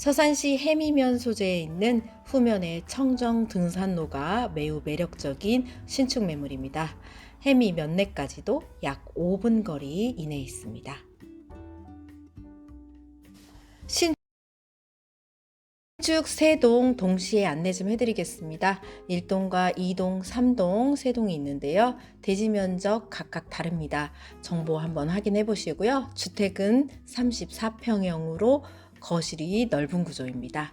서산시 해미면 소재에 있는 후면의 청정 등산로가 매우 매력적인 신축 매물입니다. 해미 면내까지도 약 5분 거리 이내에 있습니다. 신축 3동 동시에 안내 좀 해드리겠습니다. 1동과 2동, 3동, 3동이 있는데요. 대지 면적 각각 다릅니다. 정보 한번 확인해 보시고요. 주택은 34평형으로 거실이 넓은 구조입니다.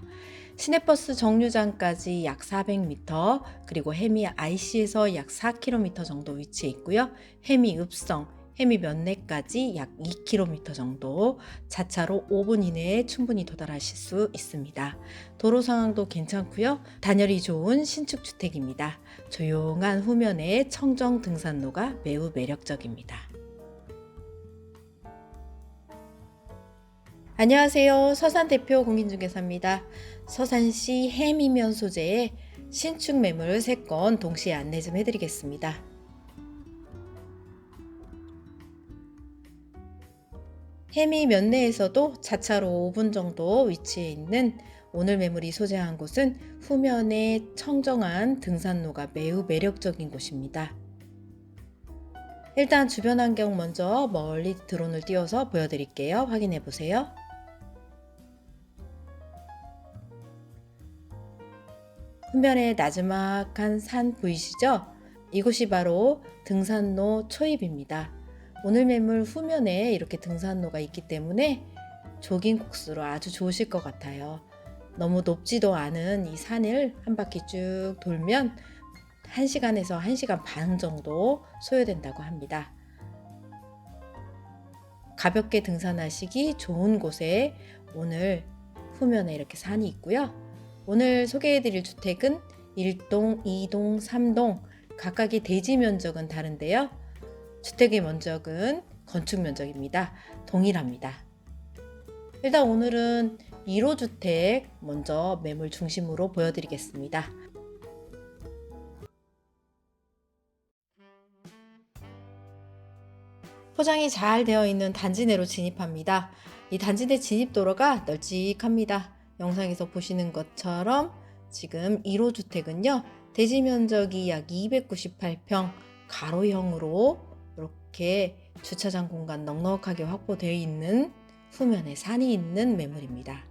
시내버스 정류장까지 약 400m, 그리고 해미 IC에서 약 4km 정도 위치해 있고요. 해미 읍성, 해미 면내까지 약 2km 정도, 자차로 5분 이내에 충분히 도달하실 수 있습니다. 도로 상황도 괜찮고요. 단열이 좋은 신축 주택입니다. 조용한 후면의 청정 등산로가 매우 매력적입니다. 안녕하세요. 서산 대표 공인중개사입니다. 서산시 해미면 소재의 신축 매물 3건 동시에 안내 좀 해드리겠습니다. 해미 면 내에서도 자차로 5분 정도 위치해 있는 오늘 매물이 소재한 곳은 후면에 청정한 등산로가 매우 매력적인 곳입니다. 일단 주변 환경 먼저 멀리 드론을 띄워서 보여드릴게요. 확인해 보세요. 후면에 나지막한 산 보이시죠? 이곳이 바로 등산로 초입입니다. 오늘 매물 후면에 이렇게 등산로가 있기 때문에 조깅 코스로 아주 좋으실 것 같아요. 너무 높지도 않은 이 산을 한 바퀴 쭉 돌면 1시간에서 1시간 반 정도 소요된다고 합니다. 가볍게 등산하시기 좋은 곳에 오늘 후면에 이렇게 산이 있고요. 오늘 소개해드릴 주택은 1동, 2동, 3동 각각의 대지 면적은 다른데요. 주택의 면적은 건축 면적입니다. 동일합니다. 일단 오늘은 1호 주택 먼저 매물 중심으로 보여드리겠습니다. 포장이 잘 되어 있는 단지 내로 진입합니다. 이 단지 내 진입 도로가 널찍합니다. 영상에서 보시는 것처럼 지금 1호 주택은요. 대지 면적이 약 298평 가로형으로 이렇게 주차장 공간 넉넉하게 확보되어 있는 후면에 산이 있는 매물입니다.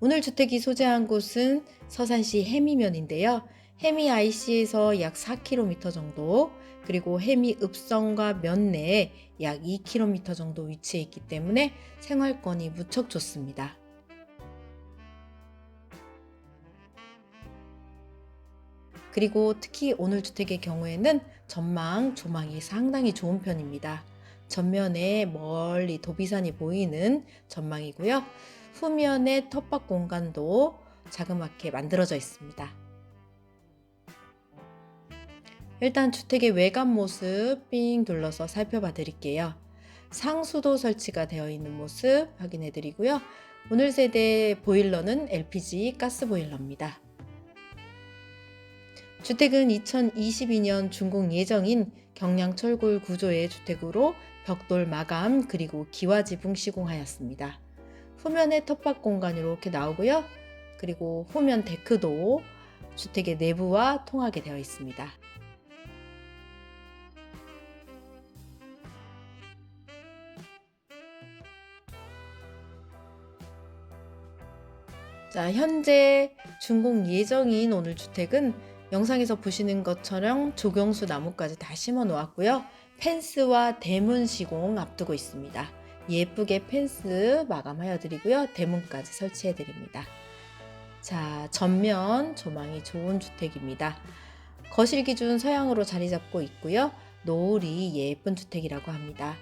오늘 주택이 소재한 곳은 서산시 해미면인데요. 해미 IC에서 약 4km 정도, 그리고 해미 읍성과 면 내에 약 2km 정도 위치해 있기 때문에 생활권이 무척 좋습니다. 그리고 특히 오늘 주택의 경우에는 전망, 조망이 상당히 좋은 편입니다. 전면에 멀리 도비산이 보이는 전망이고요. 후면에 텃밭 공간도 자그맣게 만들어져 있습니다. 일단 주택의 외관 모습 삥 둘러서 살펴봐 드릴게요. 상수도 설치가 되어 있는 모습 확인해 드리고요. 오늘 세대 보일러는 LPG 가스 보일러입니다. 주택은 2022년 준공 예정인 경량철골 구조의 주택으로 벽돌 마감 그리고 기와 지붕 시공하였습니다. 후면에 텃밭 공간이 이렇게 나오고요. 그리고 후면 데크도 주택의 내부와 통하게 되어 있습니다. 자, 현재 준공 예정인 오늘 주택은 영상에서 보시는 것처럼 조경수 나무까지 다 심어 놓았고요. 펜스와 대문 시공 앞두고 있습니다. 예쁘게 펜스 마감하여 드리고요. 대문까지 설치해 드립니다. 자, 전면 조망이 좋은 주택입니다. 거실 기준 서양으로 자리 잡고 있고요. 노을이 예쁜 주택이라고 합니다.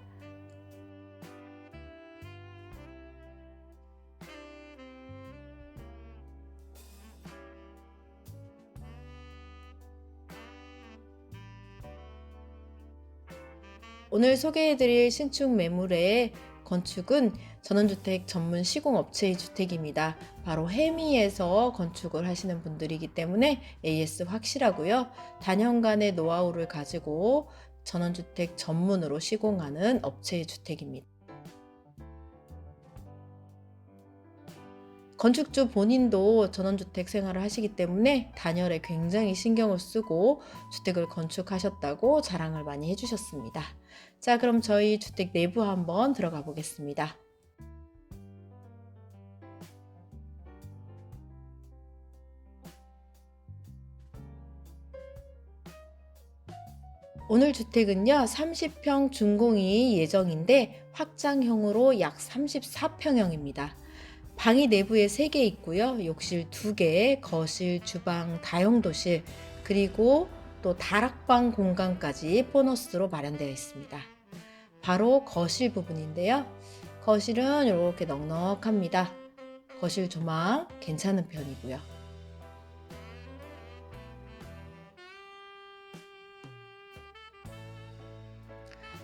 오늘 소개해드릴 신축 매물의 건축은 전원주택 전문 시공업체의 주택입니다. 바로 해미에서 건축을 하시는 분들이기 때문에 AS 확실하고요. 단연간의 노하우를 가지고 전원주택 전문으로 시공하는 업체의 주택입니다. 건축주 본인도 전원주택 생활을 하시기 때문에 단열에 굉장히 신경을 쓰고 주택을 건축하셨다고 자랑을 많이 해주셨습니다. 자, 그럼 저희 주택 내부 한번 들어가 보겠습니다. 오늘 주택은요, 30평 준공이 예정인데 확장형으로 약 34평형입니다. 방이 내부에 3개 있고요. 욕실 2개, 거실, 주방, 다용도실, 그리고 또 다락방 공간까지 보너스로 마련되어 있습니다. 바로 거실 부분인데요. 거실은 이렇게 넉넉합니다. 거실 조망 괜찮은 편이고요.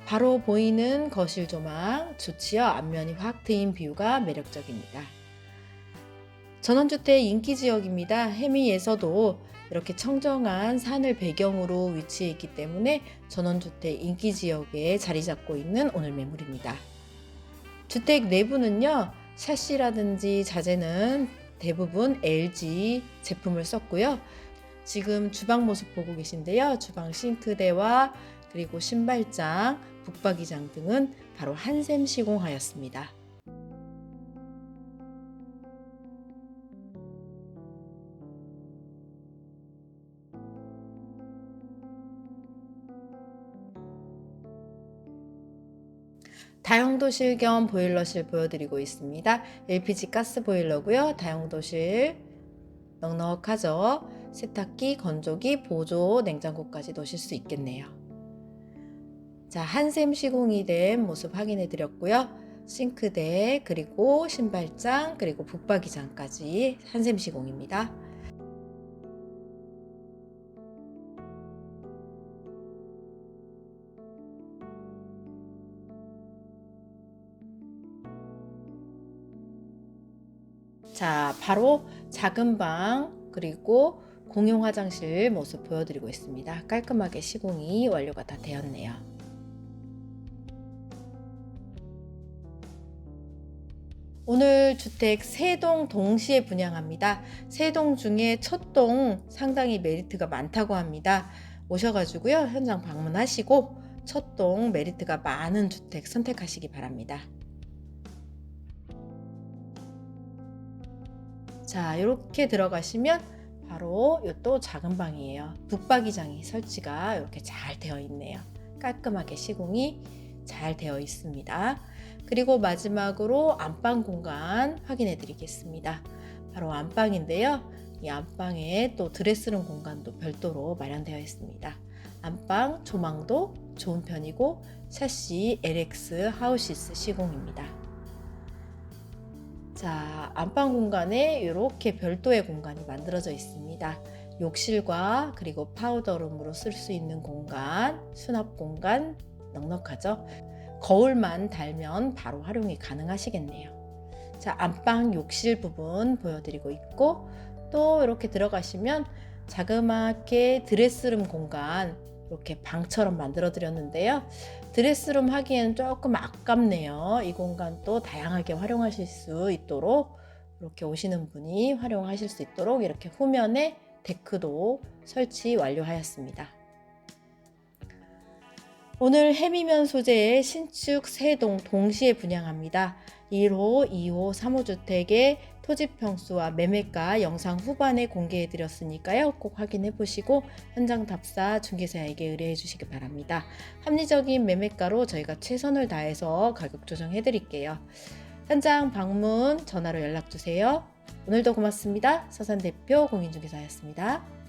바로 보이는 거실 조망 좋지요. 앞면이 확 트인 뷰가 매력적입니다. 전원주택 인기 지역입니다. 해미에서도 이렇게 청정한 산을 배경으로 위치해 있기 때문에 전원주택 인기 지역에 자리 잡고 있는 오늘 매물입니다. 주택 내부는요, 샤시라든지 자재는 대부분 LG 제품을 썼고요. 지금 주방 모습 보고 계신데요. 주방 싱크대와 그리고 신발장, 북박이장 등은 바로 한샘 시공하였습니다. 다용도실 겸 보일러실 보여드리고 있습니다. LPG 가스 보일러고요. 다용도실 넉넉하죠. 세탁기, 건조기, 보조, 냉장고까지 놓으실 수 있겠네요. 자, 한샘 시공이 된 모습 확인해 드렸고요. 싱크대, 그리고 신발장, 그리고 북박이장까지 한샘 시공입니다. 자, 바로 작은 방 그리고 공용 화장실 모습 보여드리고 있습니다. 깔끔하게 시공이 완료가 다 되었네요. 오늘 주택 세 동 동시에 분양합니다. 세 동 중에 첫 동 상당히 메리트가 많다고 합니다. 오셔가지고요 현장 방문하시고 첫 동 메리트가 많은 주택 선택하시기 바랍니다. 자, 이렇게 들어가시면 바로 이 또 작은 방이에요. 북박이장이 설치가 이렇게 잘 되어 있네요. 깔끔하게 시공이 잘 되어 있습니다. 그리고 마지막으로 안방 공간 확인해 드리겠습니다. 바로 안방인데요. 이 안방에 또 드레스룸 공간도 별도로 마련되어 있습니다. 안방 조망도 좋은 편이고 샤시 LX 하우시스 시공입니다. 자, 안방 공간에 이렇게 별도의 공간이 만들어져 있습니다. 욕실과 그리고 파우더룸으로 쓸 수 있는 공간, 수납 공간 넉넉하죠. 거울만 달면 바로 활용이 가능하시겠네요. 자, 안방 욕실 부분 보여드리고 있고 또 이렇게 들어가시면 자그맣게 드레스룸 공간 이렇게 방처럼 만들어 드렸는데요. 드레스룸 하기에는 조금 아깝네요. 이 공간 또 다양하게 활용하실 수 있도록 이렇게 오시는 분이 활용하실 수 있도록 이렇게 후면에 데크도 설치 완료하였습니다. 오늘 해미면 소재의 신축 세동 동시에 분양합니다. 1호, 2호, 3호 주택의 토지 평수와 매매가 영상 후반에 공개해 드렸으니까요. 꼭 확인해 보시고 현장 답사 중개사에게 의뢰해 주시기 바랍니다. 합리적인 매매가로 저희가 최선을 다해서 가격 조정해 드릴게요. 현장 방문 전화로 연락 주세요. 오늘도 고맙습니다. 서산 대표 공인중개사였습니다.